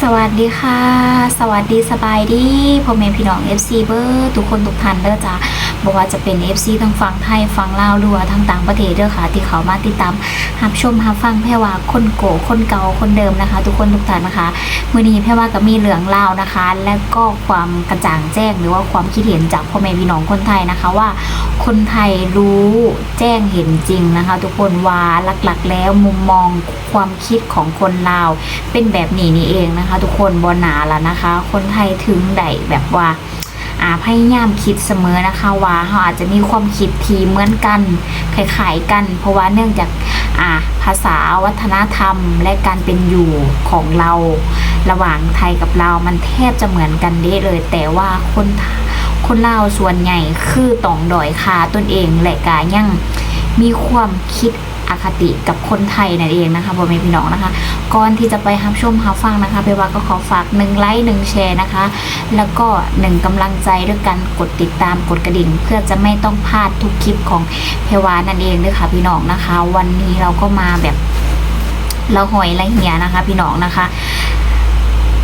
สวัสดีค่ะ สวัสดีสบายดีพ่อแม่พี่น้อง FC เบอร์ทุกคนทุกท่านเด้อจ้าบอกว่าจะเป็น FC ทั้งฝั่งไทยฝั่งลาวรือว่าทั้งต่างประเทศเด้อค่ะ ที่เขามาติดตามรับชมรับฟังแพรว่าคนโกคนเก่าคนเดิมนะคะ ทุกคนทุกท่านนะคะมื้อนี้แพรว่าก็มีเหลืองลาวนะคะ และก็ความกระจ่างแจ้งหรือว่าความคิดเห็นจากพ่อแม่พี่น้องคนไทยนะคะว่า คนไทยรู้แจ้งเห็นจริงนะคะ ทุกคนว่าหลักๆ แล้วมุมมองความคิดของคนลาว เป็นแบบนี้นี่เองนะคะ ทุกคนบนหนาละนะคะ คนไทยถึงได้แบบว่าอาพยายามคิดเสมอนะคะว่าเขาอาจจะมีความคิดที่เหมือนกันคล้ายๆกัน เพราะว่าเนื่องจากอาภาษาวัฒนธรรมและการเป็นอยู่ของเรา ระหว่างไทยกับเรามันแทบจะเหมือนกันเด้เลย แต่ว่าคนไทย คนลาวส่วนใหญ่คือต้องดอยคาตนเองและกายังมีความคิดอคติกับคนไทยนั่นเองนะคะพ่อแม่พี่น้องนะคะ ก่อนที่จะไปรับชมรับฟังนะคะเพว่าก็ขอฝาก1ไลค์1แชร์นะคะ แล้วก็1กำลังใจด้วยกันกดติดตามกดกระดิ่ง เพื่อจะไม่ต้องพลาดทุกคลิปของเพวานั่นเองด้วยค่ะพี่น้องนะคะ วันนี้เราก็มาแบบเราหอยไรเหียนะคะ พี่น้องนะคะ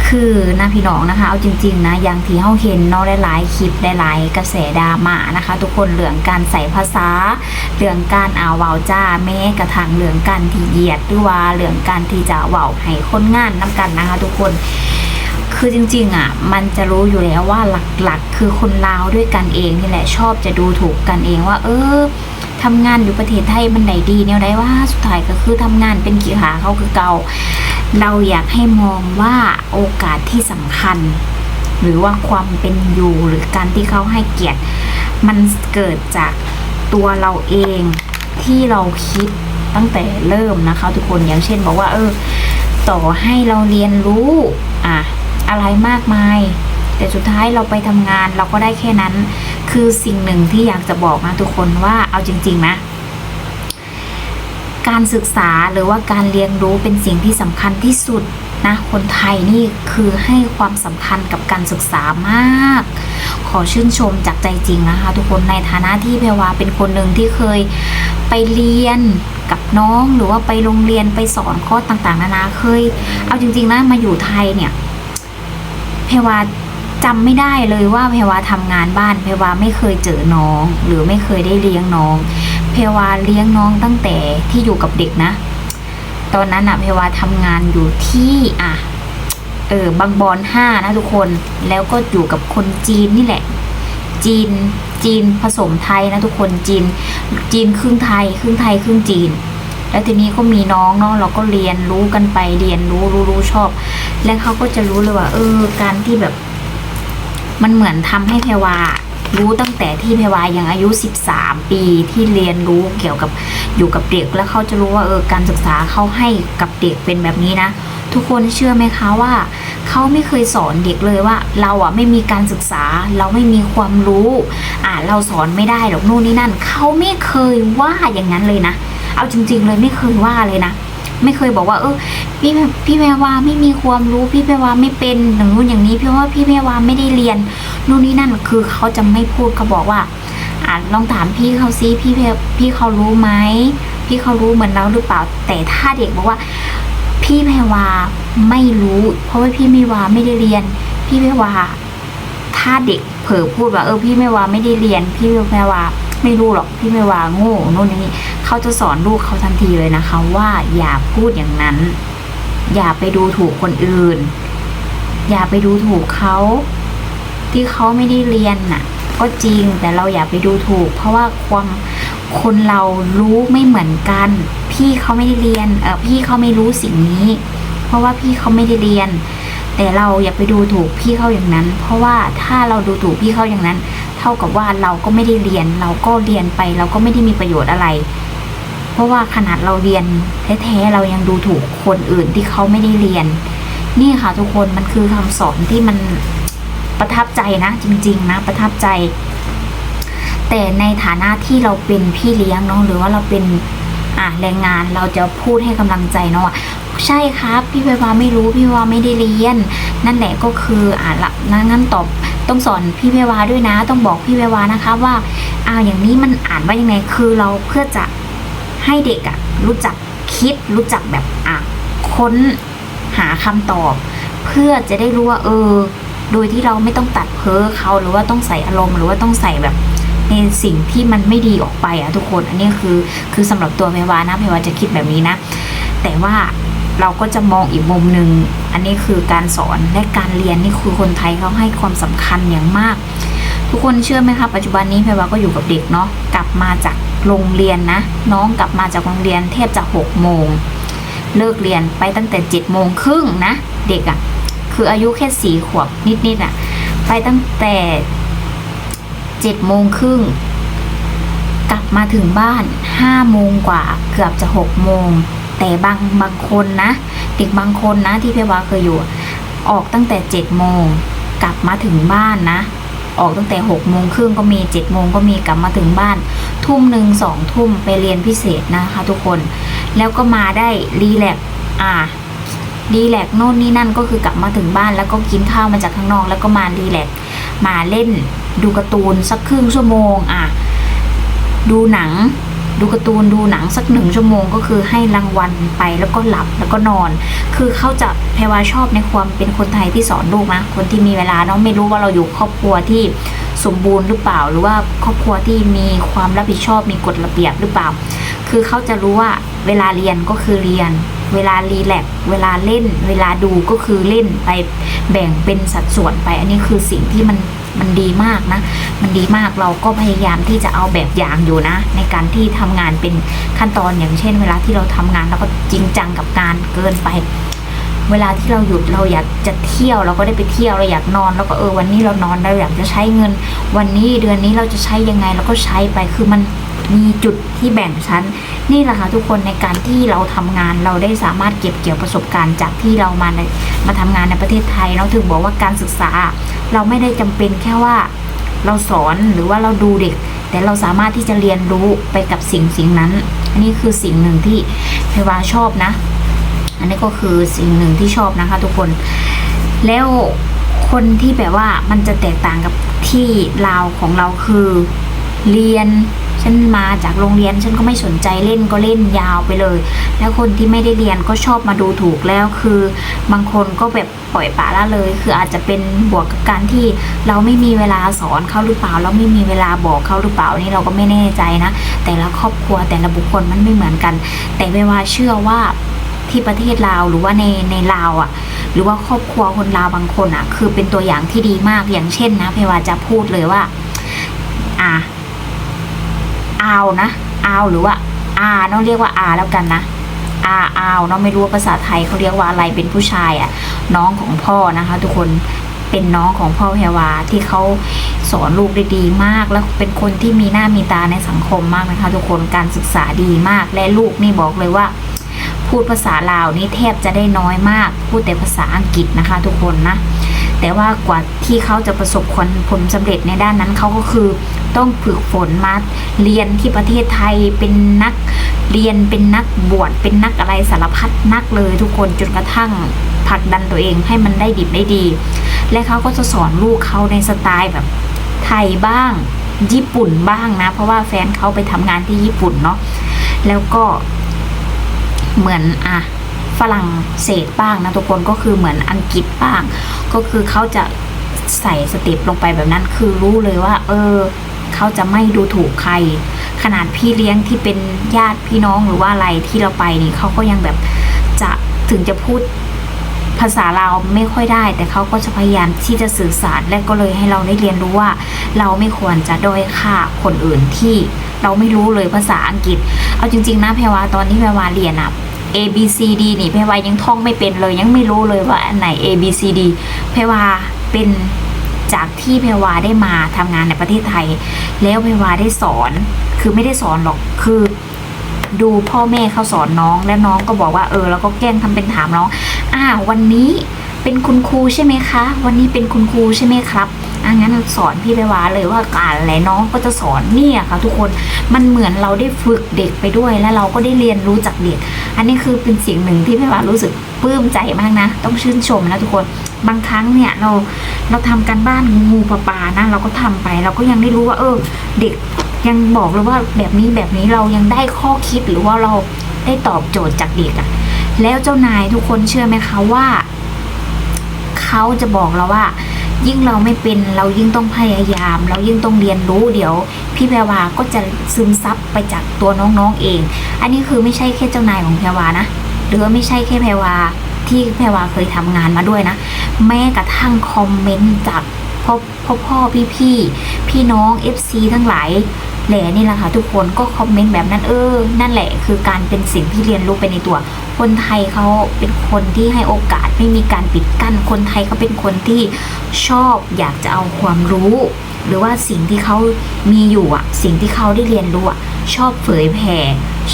คือนะพี่น้องนะคะ เอาจริง ๆ นะอย่างที่เขาเห็นเนาะหลายๆคลิปหลายๆกระแสดราม่านะคะ ทุกคนเรื่องการใส่ภาษา เรื่องการอ่าวเวาจ้าแม้กระทั่งเรื่องการที่เหยียดหรือว่าเรื่องการที่จะเว้าให้คนงานน้กันนะคะ ทุกคนคือจริงๆอะมันจะรู้อยู่แล้วว่าหลักๆ คือคนลาวด้วยกันเองนี่แหละชอบจะดูถูกกันเองว่า เออทำงานอยู่ประเทศไทยมันไหนดีแนวใดว่าสุดท้ายก็คือทำงานเป็นกี่ขาเขาคือเก่า เราอยากให้มองว่าโอกาสที่สำคัญ หรือว่าความเป็นอยู่หรือการที่เขาให้เกียรติ มันเกิดจากตัวเราเองที่เราคิดตั้งแต่เริ่มนะคะ ทุกคนอย่างเช่นบอกว่า เออ ต่อให้เราเรียนรู้อะอะไรมากมาย แต่สุดท้ายเราไปทำงานเราก็ได้แค่นั้น คือสิ่งหนึ่งที่อยากจะบอกนะทุกคนว่าเอาจริง ๆ นะ การศึกษาหรือว่าการเรียนรู้เป็นสิ่งที่สำคัญที่สุดนะคนไทยนี่คือให้ความสำคัญกับการศึกษามาก ขอชื่นชมจากใจจริงนะคะทุกคนในฐานะที่เพรวาเป็นคนหนึ่งที่เคยไปเรียนกับน้องหรือว่าไปโรงเรียนไปสอนข้อต่างๆ นานาเคย เอาจริง ๆนะมาอยู่ไทยเนี่ยเพวา จำไม่ได้เลยว่าเพวาทำงานบ้าน เพวาไม่เคยเจอน้อง หรือไม่เคยได้เลี้ยงน้อง เพวาเลี้ยงน้องตั้งแต่ที่อยู่กับเด็กนะ ตอนนั้นอะเพวาทำงานอยู่ที่อะเออบางบอนห้านะทุกคนแล้วก็อยู่กับคนจีนนี่แหละ จีนจีนผสมไทยนะทุกคนจีน จีนครึ่งไทย ครึ่งไทยครึ่งจีน แล้วทีนี้ก็มีน้องเนาะเราก็เรียนรู้กันไปเรียนรู้รู้รู้ชอบ แล้วเขาก็จะรู้เลยว่า เออ การที่แบบ มันเหมือนทำให้เพรวารู้ตั้งแต่ที่เพวายังอายุ 13 ปีที่เรียนรู้เกี่ยวกับอยู่กับเด็ก แล้วเขาจะรู้ว่าเออการศึกษาเขาให้กับเด็กเป็นแบบนี้นะ ทุกคนเชื่อไหมคะว่าเขาไม่เคยสอนเด็กเลยว่า เราอะไม่มีการศึกษา เราไม่มีความรู้อ่าเราสอนไม่ได้หรอกนู่นนี่นั่นเขาไม่เคยว่าอย่างนั้นเลยนะ เอาจริง ๆ เลยไม่เคยว่าเลยนะ ไม่เคยบอกว่าเออพี่พี่แพรวาไม่มีความรู้พี่แพรวาไม่เป็นอย่างนู้นอย่างนี้เพราะว่าพี่แพรวาไม่ได้เรียนนู่นนี่นั่นคือเขาจะไม่พูดเขาบอกว่าอ่าลองถามพี่เขาซิพี่แพรพี่เขารู้ไหมพี่เขารู้เหมือนเราหรือเปล่า แต่ถ้าเด็กบอกว่า พี่แพรวาไม่รู้ เพราะว่าพี่ไม่วาไม่ได้เรียน พี่แพรวาถ้าเด็กเผลอพูดว่าเออพี่แม่วาไม่ได้เรียน พี่แม่วาไม่รู้หรอกพี่แม่วาโง่นู่นนี่ เขาจะสอนลูกเขาทันทีเลยนะคะ ว่าอย่าพูดอย่างนั้น อย่าไปดูถูกคนอื่น อย่าไปดูถูกเขาที่เขาไม่ได้เรียนน่ะ ก็จริงแต่เราอย่าไปดูถูก เพราะว่าความคนเรารู้ไม่เหมือนกัน พี่เขาไม่ได้เรียนเออพี่เขาไม่รู้สิ่งนี้ เพราะว่าพี่เขาไม่ได้เรียน แต่เราอย่าไปดูถูกพี่เขาอย่างนั้น เพราะว่าถ้าเราดูถูกพี่เขาอย่างนั้น เท่ากับว่าเราก็ไม่ได้เรียน เราก็เรียนไป เราก็ไม่ได้มีประโยชน์อะไร เพราะว่าขนาดเราเรียนแท้ๆเรายังดูถูกคนอื่นที่เขาไม่ได้เรียน นี่ค่ะทุกคนมันคือคำสอนที่มันประทับใจนะ จริง ๆ นะ ประทับใจ แต่ในฐานะที่เราเป็นพี่เลี้ยงเนาะหรือว่าเราเป็นอะแรงงานเราจะพูดให้กำลังใจเนาะใช่ครับ พี่เพวาไม่รู้พี่เพวาไม่ได้เรียน นั่นแหละก็คืออ่าละงั้นงั้นตอบต้องสอนพี่เพวาด้วยนะ ต้องบอกพี่เพวานะคะว่าอ่าอย่างนี้มันอ่านว่ายังไงคือเราเพื่อจะ ให้เด็กอะรู้จักคิดรู้จักแบบอะค้นหาคำตอบ เพื่อจะได้รู้ว่าเออ โดยที่เราไม่ต้องตัดเพ้อเขาหรือว่าต้องใส่อารมณ์หรือว่าต้องใส่แบบในสิ่งที่มันไม่ดีออกไปอะทุกคนอันนี้คือคือสำหรับตัวเพวานะเพวาจะคิดแบบนี้นะ แต่ว่าเราก็จะมองอีกมุมหนึ่งอันนี้คือการสอนและการเรียนนี่คือคนไทยเขาให้ความสำคัญอย่างมาก ทุกคนเชื่อไหมคะปัจจุบันนี้เพวาก็อยู่กับเด็กเนาะกลับมาจาก โรงเรียนนะ น้องกลับมาจากโรงเรียนเทบจะหกโมงเลิกเรียนไปตั้งแต่เจ็ดโมงครึ่งนะ เด็กอะ่ะ คืออายุแค่สี่ขวบนิดๆอะ่ะ ไปตั้งแต่เจ็ดโมงครึ่งกลับมาถึงบ้านห้าโมงกว่าเกือบจะหกโมงแต่บางบางคนนะเด็กบางคนนะที่เพวาเคยอยู่ ออกตั้งแต่เจ็ดโมงกลับมาถึงบ้านนะ ออกตั้งแต่หกโมงครึ่งก็มีเจ็ดโมงก็มีกลับมาถึงบ้าน ทุ่มหนึ่งสองทุ่มไปเรียนพิเศษนะคะทุกคน แล้วก็มาได้รีแลกอ่ารีแลกโน่นนี่นั่นก็คือกลับมาถึงบ้านแล้วก็กินข้าวมาจากข้างนอก แล้วก็มารีแลกมาเล่นดูการ์ตูนสักครึ่งชั่วโมงอะดูหนังดูการ์ตูนดูหนังสักหนึ่งชั่วโมงก็คือให้รางวัลไปแล้วก็หลับแล้วก็นอน คือเขาจะแพรวาชอบในความเป็นคนไทยที่สอนลูกนะคนที่มีเวลาเนาะไม่รู้ว่าเราอยู่ครอบครัวที่ สมบูรณ์หรือเปล่า หรือว่าครอบครัวที่มีความรับผิดชอบมีกฎระเบียบหรือเปล่า คือเขาจะรู้ว่าเวลาเรียนก็คือเรียน เวลารีแลกซ์เวลาเล่น เวลาดูก็คือเล่นไปแบ่งเป็นสัดส่วนไป อันนี้คือสิ่งที่มันมันดีมากนะ มันดีมากเราก็พยายามที่จะเอาแบบอย่างอยู่นะ ในการที่ทำงานเป็นขั้นตอนอย่างเช่น เวลาที่เราทำงานเราก็จริงจังกับงานเกินไป เวลาที่เราหยุดเราอยากจะเที่ยวเราก็ได้ไปเที่ยวเราอยากนอน แล้วก็เออวันนี้เรานอนเราอยากจะใช้เงิน วันนี้เดือนนี้เราจะใช้ยังไงเราก็ใช้ไปคือมันมีจุดที่แบ่งชั้น นี่แหละค่ะทุกคนในการที่เราทำงานเราได้สามารถเก็บเกี่ยวประสบการณ์จากที่เรามาในมาทำงานในประเทศไทย เราถึงบอกว่าการศึกษา เราไม่ได้จำเป็นแค่ว่าเราสอนหรือว่าเราดูเด็ก แต่เราสามารถที่จะเรียนรู้ไปกับสิ่งสิ่งนั้น อันนี้คือสิ่งหนึ่งที่เพวาชอบนะ อันนี้ก็คือสิ่งหนึ่งที่ชอบนะคะทุกคน แล้วคนที่แบบว่ามันจะแตกต่างกับที่ลาวของเราคือ เรียนฉันมาจากโรงเรียนฉันก็ไม่สนใจเล่นก็เล่นยาวไปเลย แล้วคนที่ไม่ได้เรียนก็ชอบมาดูถูกแล้วคือบางคนก็แบบปล่อยปละละเลย คืออาจจะเป็นบวกกับการที่เราไม่มีเวลาสอนเขาหรือเปล่า เราไม่มีเวลาบอกเขาหรือเปล่านี่เราก็ไม่แน่ใจนะ แต่ละครอบครัวแต่ละบุคคลมันไม่เหมือนกัน แต่เวลาเชื่อว่า ที่ประเทศลาวหรือว่าในในลาวอะ หรือว่าครอบครัวคนลาวบางคนอะ คือเป็นตัวอย่างที่ดีมากอย่างเช่นนะเพวาจะพูดเลยว่า อ่าอาวนะอาวหรือว่าอาเนาะเรียกว่าอาแล้วกันนะอาอาวเนาะไม่รู้ว่าภาษาไทยเขาเรียกว่าอะไรเป็นผู้ชายอะ น้องของพ่อนะคะ ทุกคนเป็นน้องของพ่อแพรวาที่เขาสอนลูกได้ดีมาก แล้วเป็นคนที่มีหน้ามีตาในสังคมมากนะคะ ทุกคนการศึกษาดีมากและลูกนี่บอกเลยว่า พูดภาษาลาวนี่แทบจะได้น้อยมาก พูดแต่ภาษาอังกฤษนะคะ ทุกคนนะ แต่ว่ากว่าที่เขาจะประสบผลผลสำเร็จในด้านนั้นเขาก็คือต้องฝึกฝนมาเรียนที่ประเทศไทยเป็นนักเรียนเป็นนักบวชเป็นนักอะไรสารพัดนักเลยทุกคนจนกระทั่งผลักดันตัวเองให้มันได้ดิบได้ดี และเขาก็จะสอนลูกเขาในสไตล์แบบไทยบ้าง ญี่ปุ่นบ้างนะ เพราะว่าแฟนเขาไปทำงานที่ญี่ปุ่นเนาะแล้วก็ เหมือนอะฝรั่งเศสบ้างนะทุกคนก็คือเหมือนอังกฤษบ้าง ก็คือเขาจะใส่สเต็ปลงไปแบบนั้น คือรู้เลยว่า เออเขาจะไม่ดูถูกใคร ขนาดพี่เลี้ยงที่เป็นญาติพี่น้องหรือว่าอะไรที่เราไปนี่เขาก็ยังแบบจะถึงจะพูดภาษาเราไม่ค่อยได้ แต่เขาก็จะพยายามที่จะสื่อสารและก็เลยให้เราได้เรียนรู้ว่า เราไม่ควรจะด้อยค่าคนอื่นที่เราไม่รู้เลยภาษาอังกฤษ เอาจริง ๆ นะแพรวาตอนที่แพรวาเรียนอะ A B C D นี่แพวายังท่องไม่เป็นเลยยังไม่รู้เลยว่าอันไหน A B C D แพวาเป็นจากที่แพวาได้มาทำงานในประเทศไทย แล้วแพวาได้สอนคือไม่ได้สอนหรอกคือดูพ่อแม่เขาสอนน้องแล้วน้องก็บอกว่าเออแล้วก็แกล้งทำเป็นถามน้องอ่าวันนี้เป็นคุณครูใช่ไหมคะ วันนี้เป็นคุณครูใช่ไหมครับอะงั้นสอนพี่ไปวาเลยว่าอ่านอะไรน้องก็จะสอนเนี่ยค่ะ ทุกคนมันเหมือนเราได้ฝึกเด็กไปด้วย แล้วเราก็ได้เรียนรู้จากเด็ก อันนี้คือเป็นสิ่งหนึ่งที่พี่วารู้สึกปลื้มใจมากนะ ต้องชื่นชมนะทุกคนบางครั้งเนี่ยเราเราทำกันบ้านงูปลาปานะ เราก็ทำไปเราก็ยังได้รู้ว่า เออ เด็กยังบอกเลยว่าแบบนี้แบบนี้เรายังได้ข้อคิดหรือว่าเราได้ตอบโจทย์จากเด็กอะแล้วเจ้านายทุกคนเชื่อไหมคะว่า เขาจะบอกเราว่า ยิ่งเราไม่เป็นเรายิ่งต้องพยายาม เรายิ่งต้องเรียนรู้เดี๋ยว พี่แพรวาก็จะซึมซับไปจากตัวน้องๆเอง อันนี้คือไม่ใช่แค่เจ้านายของแพรวานะหรือว่าไม่ใช่แค่แพรวาที่แพรวาเคยทำงานมาด้วยนะ แม้กระทั่งคอมเมนต์จากพ่อพ่อพ่อพี่พี่ๆพี่น้อง FC ทั้งหลายแหล่นี่แหละค่ะทุกคนก็คอมเมนต์แบบนั้นเออ นั่นแหละคือการเป็นสิ่งที่เรียนรู้ไปในตัว คนไทยเขาเป็นคนที่ให้โอกาสไม่มีการปิดกั้น คนไทยเขาเป็นคนที่ชอบอยากจะเอาความรู้ หรือว่าสิ่งที่เขามีอยู่อะสิ่งที่เขาได้เรียนรู้อะชอบเผยแผ่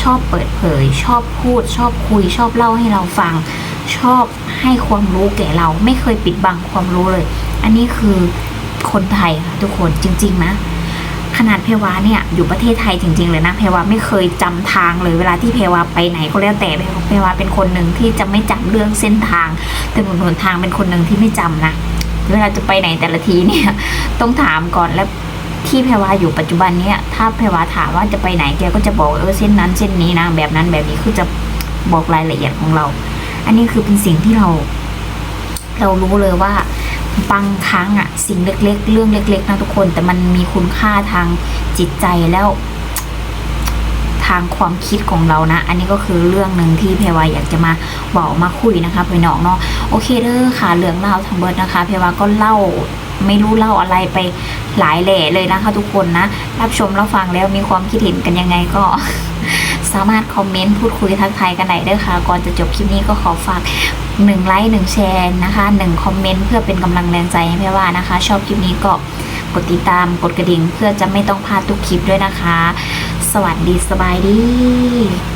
ชอบเปิดเผย ชอบพูด ชอบคุย ชอบเล่าให้เราฟัง ชอบให้ความรู้แก่เราไม่เคยปิดบังความรู้เลย อันนี้คือคนไทยค่ะทุกคนจริง ๆ นะ ขนาดเพวาเนี่ยอยู่ประเทศไทยจริง ๆ เลยนะเพวาไม่เคยจำทางเลยเวลาที่เพวาไปไหนก็แล้วแต่เพวาเป็นคนหนึ่งที่จะไม่จำเรื่องเส้นทางแต่หนหนทางเป็นคนหนึ่งที่ไม่จำนะเวลาจะไปไหนแต่ละทีเนี่ยต้องถามก่อนแล้วที่แพรวาอยู่ปัจจุบันเนี่ยถ้าแพรวาถามว่าจะไปไหนแกก็จะบอกเออเส้นนั้นเส้นนี้นะแบบนั้นแบบนี้คือจะบอกรายละเอียดของเรา อันนี้คือเป็นสิ่งที่เรา เรารู้เลยว่า บางครั้งอะสิ่งเล็ก ๆ เรื่องเล็ก ๆนะทุกคน แต่มันมีคุณค่าทางจิตใจแล้ว ทางความคิดของเรานะ อันนี้ก็คือเรื่องหนึ่งที่เพวาอยากจะมาบอกมาคุยนะคะพี่น้องเนาะโอเคเด้อค่ะเรื่องเล่าทั้งเบิดนะคะ เพวาก็เล่าไม่รู้เล่าอะไรไปหลายแหล่เลยนะคะทุกคนนะ รับชมรับฟังแล้วมีความคิดเห็นกันยังไงก็ สามารถคอมเมนต์พูดคุยทักทายกันได้เด้อค่ะ ก่อนจะจบคลิปนี้ก็ขอฝาก หนึ่งไลค์หนึ่งแชร์นะคะหนึ่งคอมเมนต์เพื่อเป็นกำลังแรงใจให้แม่ว่านะคะ ชอบคลิปนี้ก็กดติดตามกดกระดิ่งเพื่อจะไม่ต้องพลาดทุกคลิปด้วยนะคะ สวัสดีสบายดี